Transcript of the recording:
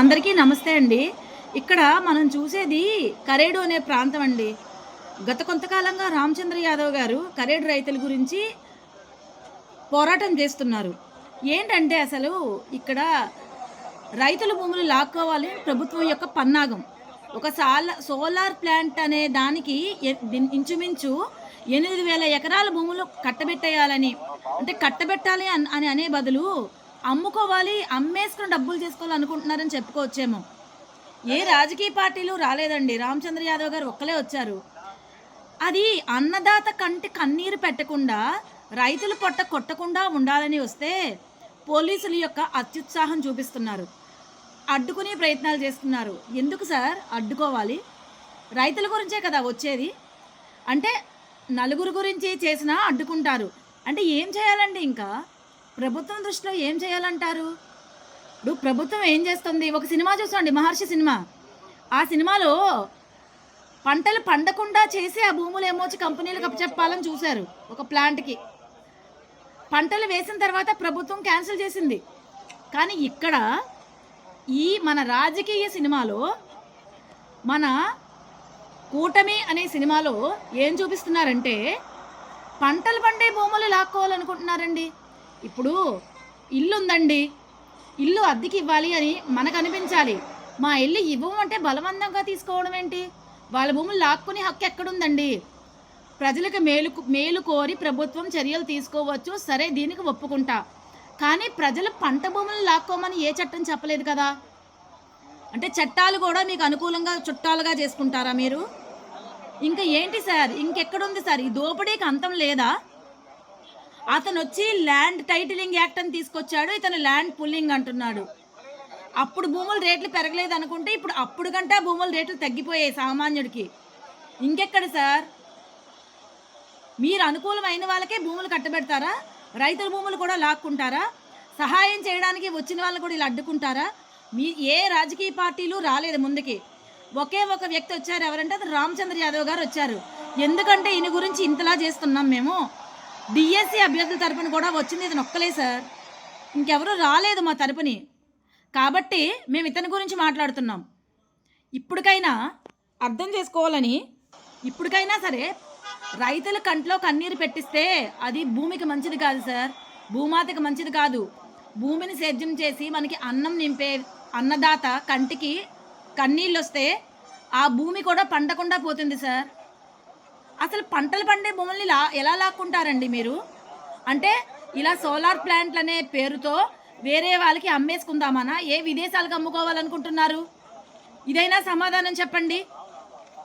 అందరికీ నమస్తే అండి. ఇక్కడ మనం చూసేది కరేడు అనే ప్రాంతం అండి. గత కొంతకాలంగా రామచంద్ర యాదవ్ గారు కరేడు రైతుల గురించి పోరాటం చేస్తున్నారు. ఏంటంటే అసలు ఇక్కడ రైతుల భూములు లాక్కోవాలి ప్రభుత్వం యొక్క పన్నాగం. ఒక సాల సోలార్ ప్లాంట్ అనే దానికి ఇంచుమించు ఎనిమిది వేల ఎకరాల భూములు కట్టబెట్టేయాలని అంటే కట్టబెట్టాలి అని అనే బదులు అమ్ముకోవాలి అమ్మేసుకుని డబ్బులు చేసుకోవాలి అనుకుంటున్నారని చెప్పుకోవచ్చేమో. ఏ రాజకీయ పార్టీలు రాలేదండి. రామచంద్ర యాదవ్ గారు ఒక్కలే వచ్చారు. అది అన్నదాత కంటి కన్నీరు పెట్టకుండా రైతులు పొట్ట కొట్టకుండా ఉండాలని వస్తే పోలీసుల యొక్క అత్యుత్సాహం చూపిస్తున్నారు. అడ్డుకునే ప్రయత్నాలు చేస్తున్నారు. ఎందుకు సార్? అడ్డుకోవాలి. రైతుల గురించే కదా వచ్చేది. అంటే నలుగురు గురించి చేసినా అడ్డుకుంటారు. అంటే ఏం చేయాలండి ఇంకా? ప్రభుత్వం దృష్టిలో ఏం చేయాలంటారు? ఇప్పుడు ప్రభుత్వం ఏం చేస్తుంది? ఒక సినిమా చూసండి మహర్షి సినిమా. ఆ సినిమాలో పంటలు పండకుండా చేసి ఆ భూములు ఏమోచి కంపెనీలకు అప్పచెప్పాలని చూశారు ఒక ప్లాంట్కి. పంటలు వేసిన తర్వాత ప్రభుత్వం క్యాన్సిల్ చేసింది. కానీ ఇక్కడ ఈ మన రాజకీయ సినిమాలో మన కూటమి అనే సినిమాలో ఏం చూపిస్తున్నారంటే పంటలు పండే భూములు లాక్కోవాలనుకుంటున్నారండి. ఇప్పుడు ఇల్లు ఉందండి ఇల్లు అద్దెకి ఇవ్వాలి అని మనకు అనిపించాలి మా ఇల్లు ఇవ్వమంటే బలవంతంగా తీసుకోవడం ఏంటి? వాళ్ళ భూములు లాక్కునే హక్కు ఎక్కడుందండి? ప్రజలకు మేలు మేలు కోరి ప్రభుత్వం చర్యలు తీసుకోవచ్చు. సరే దీనికి ఒప్పుకుంటా. కానీ ప్రజలు పంట భూములు లాక్కోమని ఏ చట్టం చెప్పలేదు కదా? అంటే చట్టాలు కూడా మీకు అనుకూలంగా చుట్టాలుగా చేసుకుంటారా మీరు? ఇంకా ఏంటి సార్? ఇంకెక్కడుంది సార్? ఈ దోపిడీకి అంతం లేదా? అతను వచ్చి ల్యాండ్ టైటిలింగ్ యాక్ట్ అని తీసుకొచ్చాడు ఇతను ల్యాండ్ పుల్లింగ్ అంటున్నాడు. అప్పుడు భూముల రేట్లు పెరగలేదు అనుకుంటే ఇప్పుడు అప్పుడు కంటే భూముల రేట్లు తగ్గిపోయాయి సామాన్యుడికి. ఇంకెక్కడ సార్? మీరు అనుకూలమైన వాళ్ళకే భూములు కట్టబెడతారా? రైతుల భూములు కూడా లాక్కుంటారా? సహాయం చేయడానికి వచ్చిన వాళ్ళని కూడా ఇలా అడ్డుకుంటారా? మీ ఏ రాజకీయ పార్టీలు రాలేదు ముందుకి. ఒకే ఒక వ్యక్తి వచ్చారు ఎవరంటే అది రామచంద్ర యాదవ్ గారు వచ్చారు. ఎందుకంటే ఈయన గురించి ఇంతలా చేస్తున్నాం మేము. డిఎస్సి అభ్యర్థుల తరపున కూడా వచ్చింది ఇతను ఒక్కలే సార్. ఇంకెవరూ రాలేదు మా తరపుని. కాబట్టి మేము ఇతని గురించి మాట్లాడుతున్నాం. ఇప్పటికైనా అర్థం చేసుకోవాలని ఇప్పటికైనా సరే రైతుల కంట్లో కన్నీరు పెట్టిస్తే అది భూమికి మంచిది కాదు సార్. భూమాతకి మంచిది కాదు. భూమిని సేద్యం చేసి మనకి అన్నం నింపే అన్నదాత కంటికి కన్నీళ్ళు వస్తే ఆ భూమి కూడా పండకుండా పోతుంది సార్. అసలు పంటలు పండే భూముల్ని లా ఎలా లాక్కుంటారండి మీరు? అంటే ఇలా సోలార్ ప్లాంట్లు అనే పేరుతో వేరే వాళ్ళకి అమ్మేసుకుందామనా? ఏ విదేశాలకు అమ్ముకోవాలనుకుంటున్నారు? ఇదైనా సమాధానం చెప్పండి.